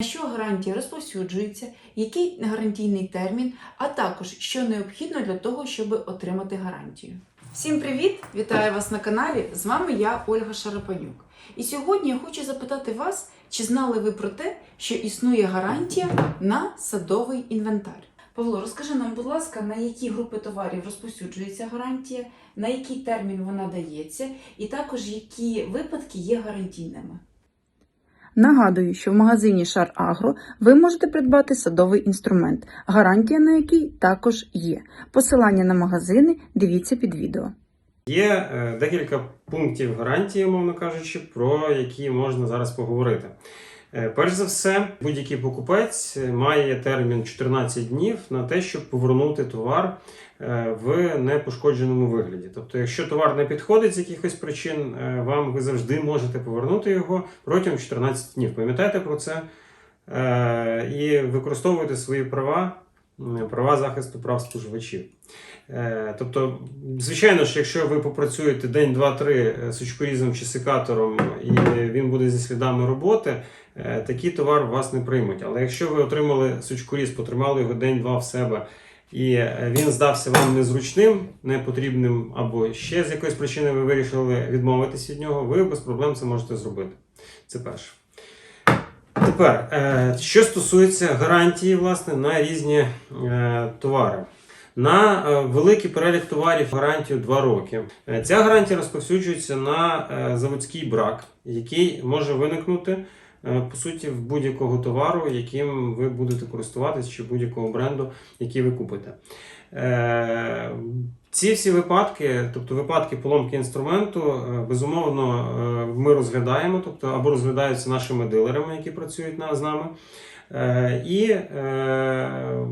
На що гарантія розповсюджується, який гарантійний термін, а також що необхідно для того, щоб отримати гарантію. Всім привіт! Вітаю вас на каналі. З вами я, Ольга Шарапанюк. І сьогодні я хочу запитати вас, чи знали ви про те, що існує гарантія на садовий інвентар. Павло, розкажи нам, будь ласка, на які групи товарів розповсюджується гарантія, на який термін вона дається, і також які випадки є гарантійними. Нагадую, що в магазині Шар Агро ви можете придбати садовий інструмент, гарантія на який також є. Посилання на магазини дивіться під відео. Є е, декілька пунктів гарантії, умовно кажучи, про які можна зараз поговорити. Е, Перш за все, будь-який покупець має термін 14 днів на те, щоб повернути товар в непошкодженому вигляді. Тобто, якщо товар не підходить з якихось причин, е, вам ви завжди можете повернути його протягом 14 днів. Пам'ятайте про це е, і використовуйте свої права, права захисту прав споживачів. Е, Тобто, звичайно ж, якщо ви попрацюєте день, два, три е, сучкорізом чи секатором, і він буде зі слідами роботи, е, такий товар вас не приймуть. Але якщо ви отримали сучкоріз, потримали його день-два в себе, і е, він здався вам незручним, непотрібним, або ще з якоїсь причини ви вирішили відмовитись від нього, ви без проблем це можете зробити. Це перше. Тепер, е, що стосується гарантії власне, на різні е, товари. На великий перелік товарів гарантію 2 роки. Ця гарантія розповсюджується на заводський брак, який може виникнути по суті в будь-якого товару, яким ви будете користуватись, чи будь-якого бренду, який ви купите. Е, Ці всі випадки, тобто випадки поломки інструменту, е, безумовно, е, ми розглядаємо, тобто або розглядаються нашими дилерами, які працюють з нами. Е, І е,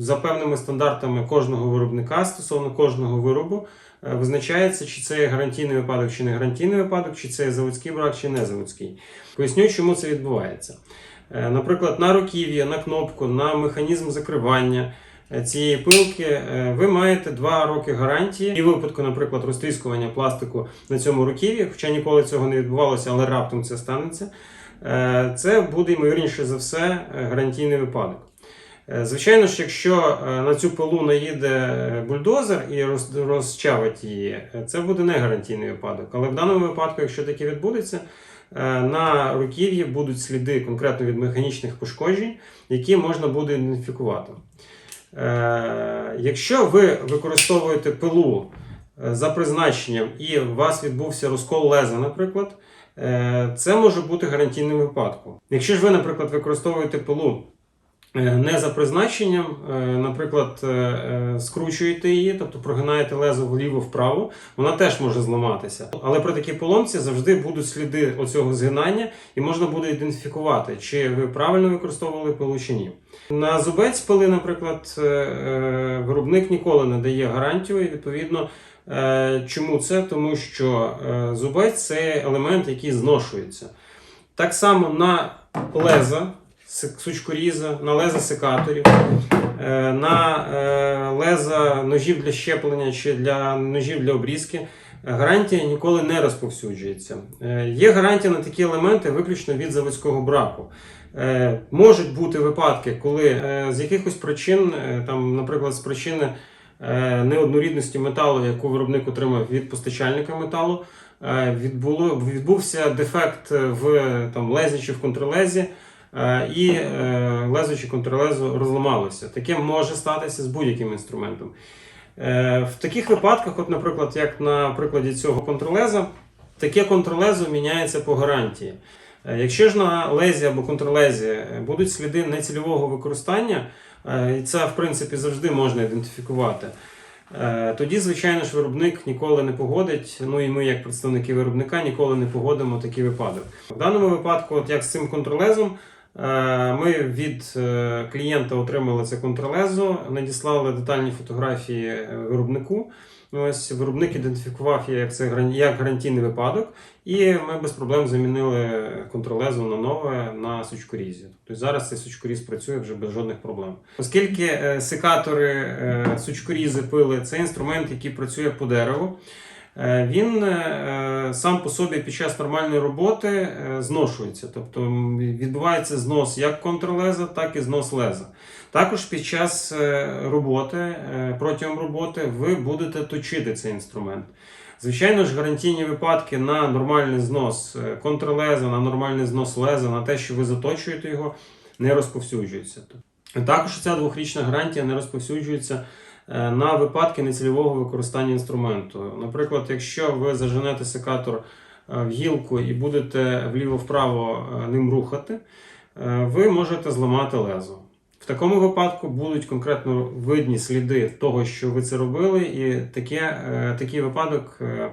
за певними стандартами кожного виробника стосовно кожного виробу е, визначається, чи це гарантійний випадок, чи не гарантійний випадок, чи це заводський брак, чи не заводський. Поясню, чому це відбувається. Е, Наприклад, на руків'я, на кнопку, на механізм закривання е, цієї пилки ви маєте 2 роки гарантії. І випадку, наприклад, розтріскування пластику на цьому руків'ї, хоча ніколи цього не відбувалося, але раптом це станеться. Це буде ймовірніше за все гарантійний випадок. Е, Звичайно ж, якщо е, на цю пилу наїде е, бульдозер і роз- розчавить її, це буде не гарантійний випадок. Але в даному випадку, якщо таке відбудеться, на руків'ї будуть сліди конкретно від механічних пошкоджень, які можна буде ідентифікувати. Якщо ви використовуєте пилу за призначенням і у вас відбувся розкол леза, наприклад, це може бути гарантійним випадком. Якщо ж ви, наприклад, використовуєте пилу не за призначенням, е, наприклад, е, е, скручуєте її, тобто прогинаєте лезо вліво-вправо, вона теж може зламатися. Але при такій поломці завжди будуть сліди оцього згинання, і можна буде ідентифікувати, чи ви правильно використовували пилу чи ні. На зубець пили, наприклад, е, е, виробник ніколи не дає гарантію, і відповідно. Е, Чому це? Тому що е, зубець це елемент, який зношується. Так само на леза сучкоріза, на леза секаторів, е, на е, леза ножів для щеплення чи для ножів для обрізки. Гарантія ніколи не розповсюджується. Е, Є гарантія на такі елементи виключно від заводського браку. Можуть бути випадки, коли з якихось причин, там, наприклад, з причини неоднорідності металу, яку виробник отримав від постачальника металу, відбуло, відбувся дефект в там, лезі чи в контрлезі, і е, лезо чи контрлезо розламалося. Таке може статися з будь-яким інструментом. Е, В таких випадках, от, наприклад, як на прикладі цього контролеза, таке контролезо міняється по гарантії. Е, Якщо ж на лезі або контролезі е, будуть сліди нецільового використання, е, і це в принципі завжди можна ідентифікувати. е, Тоді, звичайно ж, виробник ніколи не погодить. Ну і ми, як представники виробника, ніколи не погодимо такий випадок. В даному випадку, от як з цим контролезом, е, ми від е, клієнта отримали це контролезо, надіслали детальні фотографії е, виробнику. Ось виробник ідентифікував як це як гарантійний випадок, і ми без проблем замінили контролезо на нове на сучкорізі. Тобто зараз цей сучкоріз працює вже без жодних проблем. Оскільки е, секатори, е, сучкорізи, пили це інструмент, який працює по дереву. Е, е, він е, сам по собі під час нормальної роботи е, зношується. Тобто відбувається знос як контрлеза, так і знос леза. Також під час е, роботи, е, протягом роботи, ви будете точити цей інструмент. Звичайно ж, гарантійні випадки на нормальний знос е, контрлеза, на нормальний знос леза, на те, що ви заточуєте його, не розповсюджуються. Також ця двохрічна гарантія не розповсюджується е, на випадки нецільового використання інструменту. Наприклад, якщо ви заженете секатор е, в гілку і будете вліво-вправо е, ним рухати, е, ви можете зламати лезо. В такому випадку будуть конкретно видні сліди того, що ви це робили, і таке, е, такий випадок е,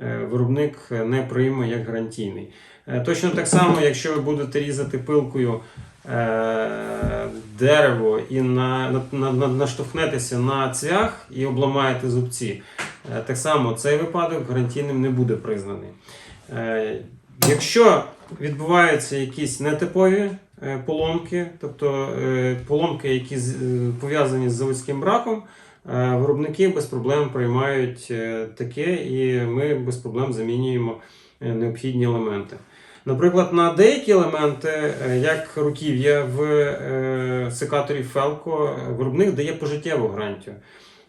е, виробник не прийме як гарантійний. Е, Точно так само, якщо ви будете різати пилкою е, дерево і на, на, на, на- наштовхнетеся на цвях і обламаєте зубці, е, так само цей випадок гарантійним не буде признаний. Е, Якщо відбуваються якісь нетипові е, поломки, тобто е, поломки, які е, пов'язані з заводським браком, е, виробники без проблем приймають е, таке, і ми без проблем замінюємо е, необхідні елементи. Наприклад, на деякі елементи, е, як руків'я в е, секаторі Felco, виробник дає пожиттєву гарантію.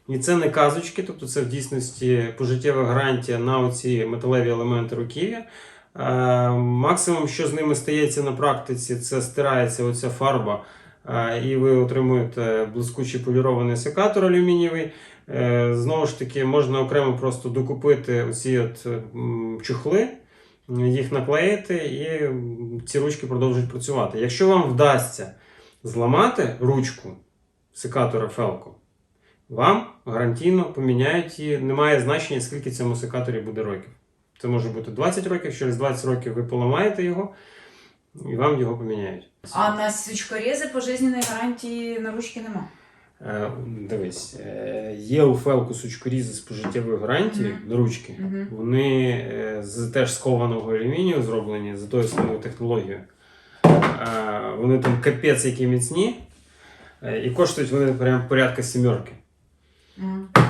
І це не казочки, тобто це в дійсності пожиттєва гарантія на оці металеві елементи руків'я. Е, Максимум, що з ними стається на практиці, це стирається оця фарба, е, і ви отримуєте блискучий полірований секатор алюмінієвий. Е, Знову ж таки, можна окремо просто докупити оці от м, чохли, їх наклеїти, і ці ручки продовжують працювати. Якщо вам вдасться зламати ручку секатора Felco, вам гарантійно поміняють її. Немає значення, скільки цьому секаторі буде років. Це може бути 20 років, через 20 років ви поламаєте його, і вам його поміняють. А на сучкорези пожизненої гарантії на ручки нема. Е, Дивись, е, є у Фелку сучкорізи з пожиттєвою гарантією Мгм. до ручки. Угу. Вони е, з теж з кованого алюмінію зроблені за тою самою технологією. Вони там капець які міцні. І коштують вони прям порядка сімерки.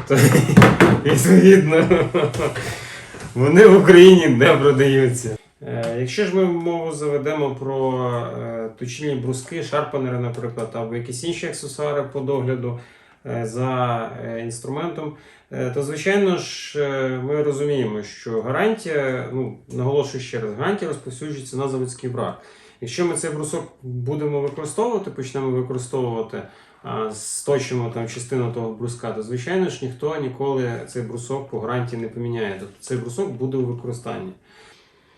То, відповідно, вони в Україні не продаються. Е, Якщо ж ми мову заведемо про е, точильні бруски, шарпанери, наприклад, або якісь інші аксесуари по догляду е, за інструментом, то звичайно ж ми розуміємо, що гарантія, ну наголошую ще раз, гарантія розповсюджується на заводський брак. Якщо ми цей брусок будемо використовувати, почнемо використовувати, сточимо там частину того бруска, то звичайно ж ніхто ніколи цей брусок по гарантії не поміняє. Тобто цей брусок буде у використанні.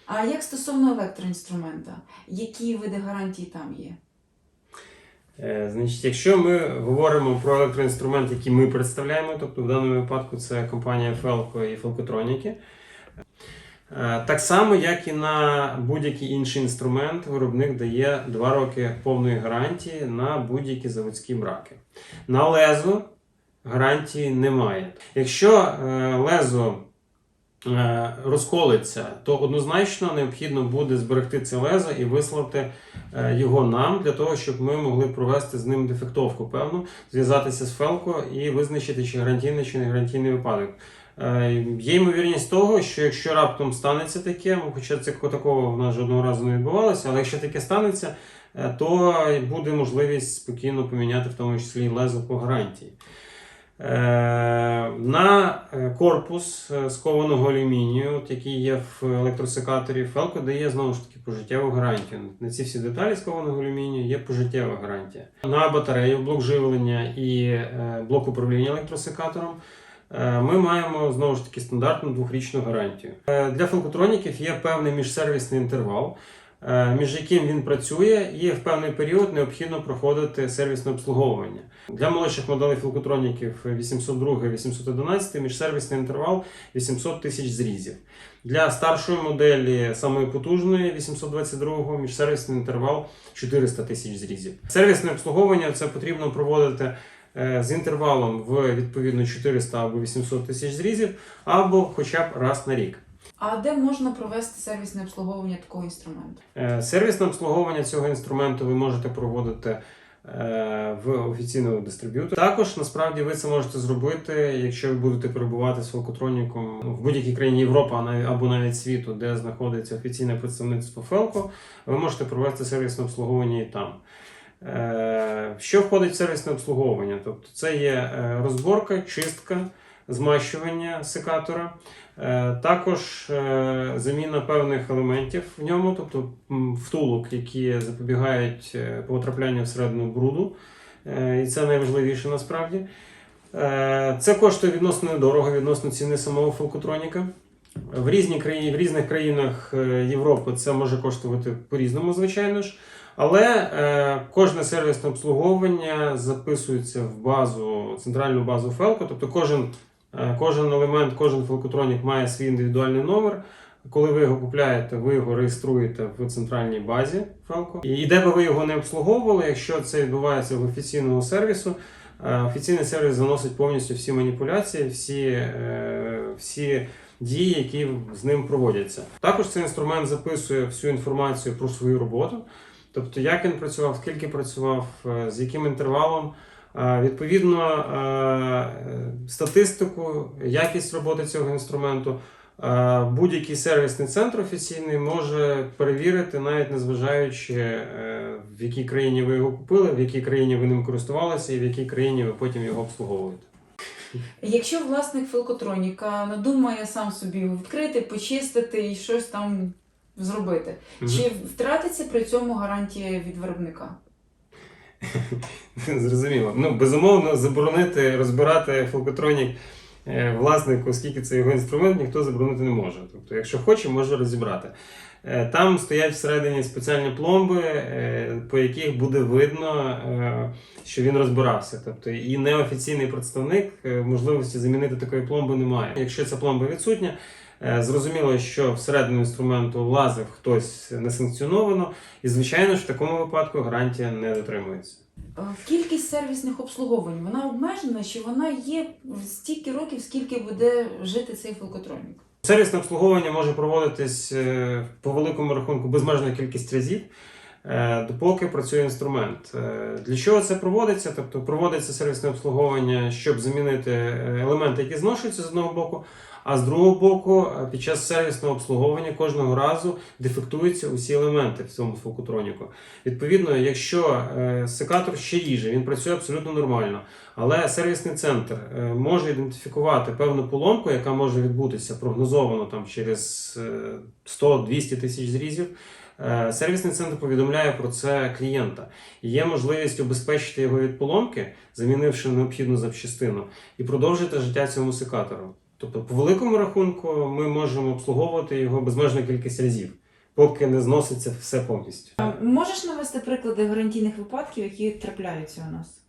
А як стосовно електроінструмента, які види гарантій там є? Е, Значить, якщо ми говоримо про електроінструмент, який ми представляємо, тобто в даному випадку це компанія Felco і е, так само, як і на будь-який інший інструмент, виробник дає 2 роки повної гарантії на будь-які заводські браки. На лезо гарантії немає. Якщо е, лезо розколиться, то однозначно необхідно буде зберегти це лезо і вислати е, його нам для того, щоб ми могли провести з ним дефектовку певну, зв'язатися з Фелко і визначити, чи гарантійний, чи не гарантійний випадок. Е, Є ймовірність того, що якщо раптом станеться таке, ну, хоча це такого в нас жодного разу не відбувалося, але якщо таке станеться, е, то буде можливість спокійно поміняти в тому числі лезо по гарантії. Е, На е, корпус е, з кованого алюмінію, от який є в електросекаторі, Felco дає знову ж таки пожиттєву гарантію. На ці всі деталі з кованого алюмінію є пожиттєва гарантія. На батарею, блок живлення і блок управління електросекатором ми маємо знову ж таки стандартну двохрічну гарантію. Для фелкотроніків є певний міжсервісний інтервал. Е, Між яким він працює, і в певний період необхідно проходити сервісне обслуговування. Для молодших моделей філкотроніків 802-811 міжсервісний інтервал 800 тисяч зрізів. Для старшої моделі, самої потужної 822-го, міжсервісний інтервал 400 тисяч зрізів. Сервісне обслуговування це потрібно проводити е, з інтервалом в відповідно 400 або 800 тисяч зрізів, або хоча б раз на рік. А де можна провести сервісне обслуговування такого інструменту? Е, Сервісне обслуговування цього інструменту ви можете проводити е, в офіційного дистриб'ютора. Також насправді ви це можете зробити, якщо ви будете перебувати з фелкотроніком в будь-якій країні Європи або навіть світу, де знаходиться офіційне представництво Фелко, ви можете провести сервісне обслуговування і там. Е, Що входить в сервісне обслуговування? Тобто це є розборка, чистка, змащування секатора, е, також е, заміна певних елементів в ньому, тобто втулок, які запобігають е, потраплянню всередину бруду. І це найважливіше насправді. Це коштує відносно недорого, відносно ціни самого фалкотроніка. В, різні країні, в різних країнах Європи це може коштувати по-різному, звичайно ж. Але е, кожне сервісне обслуговування записується в базу, центральну базу Фелко. Тобто кожен, кожен елемент, кожен фелкотронік має свій індивідуальний номер. Коли ви його купляєте, ви його реєструєте в центральній базі Фелко. І, де би ви його не обслуговували, якщо це відбувається в офіційному сервісу, е, офіційний сервіс заносить повністю всі маніпуляції, всі, е, всі дії, які з ним проводяться. Також цей інструмент записує всю інформацію про свою роботу. Тобто, як він працював, скільки працював, е, з яким інтервалом. Відповідно, е, статистику, якість роботи цього інструменту. Будь-який сервісний центр офіційний може перевірити, навіть незважаючи е, в якій країні ви його купили, в якій країні ви ним користувалися, і в якій країні ви потім його обслуговуєте. Якщо власник філкотроніка надумає сам собі відкрити, почистити і щось там зробити, Мгм. чи втратиться при цьому гарантія від виробника? Зрозуміло. Ну, безумовно, заборонити розбирати фалкотронік е, власнику, оскільки це його інструмент, ніхто заборонити не може. Тобто, якщо хоче, може розібрати. Е, Там стоять всередині спеціальні пломби, е, по яких буде видно, що він розбирався. Тобто, і неофіційний представник можливості замінити такої пломби немає. Якщо ця пломба відсутня, зрозуміло, що всередину інструменту влазив хтось несанкціоновано, і звичайно ж в такому випадку гарантія не дотримується. Е, Кількість сервісних обслуговувань вона обмежена, чи вона є стільки років, скільки буде жити цей філкотронік? Сервісне обслуговування може проводитись е, по великому рахунку безмежна кількість разів, е, допоки працює інструмент. Е, Для чого це проводиться? Тобто проводиться сервісне обслуговування, щоб замінити е, елементи, які зношуються з одного боку. А з другого боку, е, під час сервісного обслуговування кожного разу дефектуються усі елементи в цьому фокутроніку. Відповідно, якщо е, секатор ще ріже, він працює абсолютно нормально. Але сервісний центр е, може ідентифікувати певну поломку, яка може відбутися прогнозовано там через е, 100-200 тисяч зрізів. Сервісний центр повідомляє про це клієнта. Є можливість обезпечити його від поломки, замінивши необхідну запчастину, і продовжити життя цьому секатору. Тобто, по великому рахунку, ми можемо обслуговувати його безмежну кількість разів, поки не зноситься все повністю. А Можеш навести приклади гарантійних випадків, які трапляються у нас?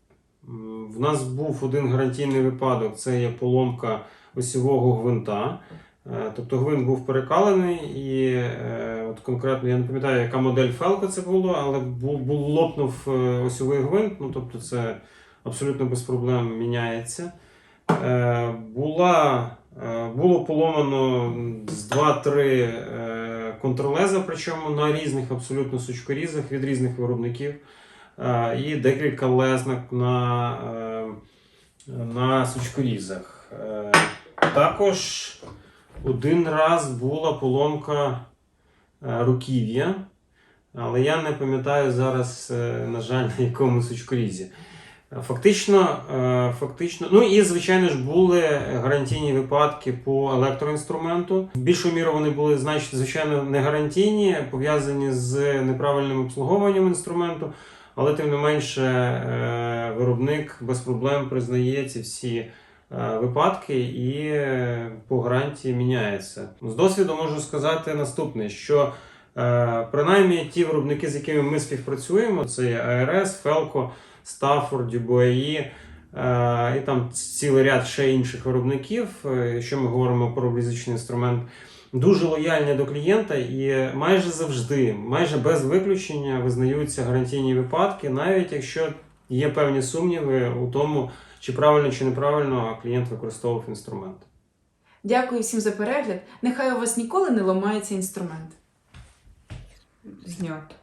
В нас був один гарантійний випадок: це є поломка осьового гвинта. Е, Тобто гвинт був перекалений, і е, от конкретно я не пам'ятаю, яка модель Фелка це було, але був, був лопнув е, осьовий гвинт. Ну тобто це абсолютно без проблем міняється. Була, було поломано з 2-3 е, контрлеза, причому на різних абсолютно сучкорізах від різних виробників. Е, і декілька лезнок на, е, на сучкорізах. Також один раз була поломка руків'я, але я не пам'ятаю зараз, на жаль, на якому сучкорізі. Фактично, е, фактично, ну і звичайно ж були гарантійні випадки по електроінструменту. Більшу міру вони були значить, звичайно не гарантійні, пов'язані з неправильним обслуговуванням інструменту. Але тим не менше, е, виробник без проблем признає ці всі е, випадки і по гарантії міняється. З досвіду можу сказати наступне: що принаймні ті виробники, з якими ми співпрацюємо, це є ARS, Felco, Stafford, Dubois, е, і там цілий ряд ще інших виробників, е, якщо ми говоримо про різичний інструмент. Дуже лояльні до клієнта і майже завжди, майже без виключення, визнаються гарантійні випадки, навіть якщо є певні сумніви у тому, чи правильно чи неправильно клієнт використовував інструмент. Дякую всім за перегляд. Нехай у вас ніколи не ламається інструмент. Знято.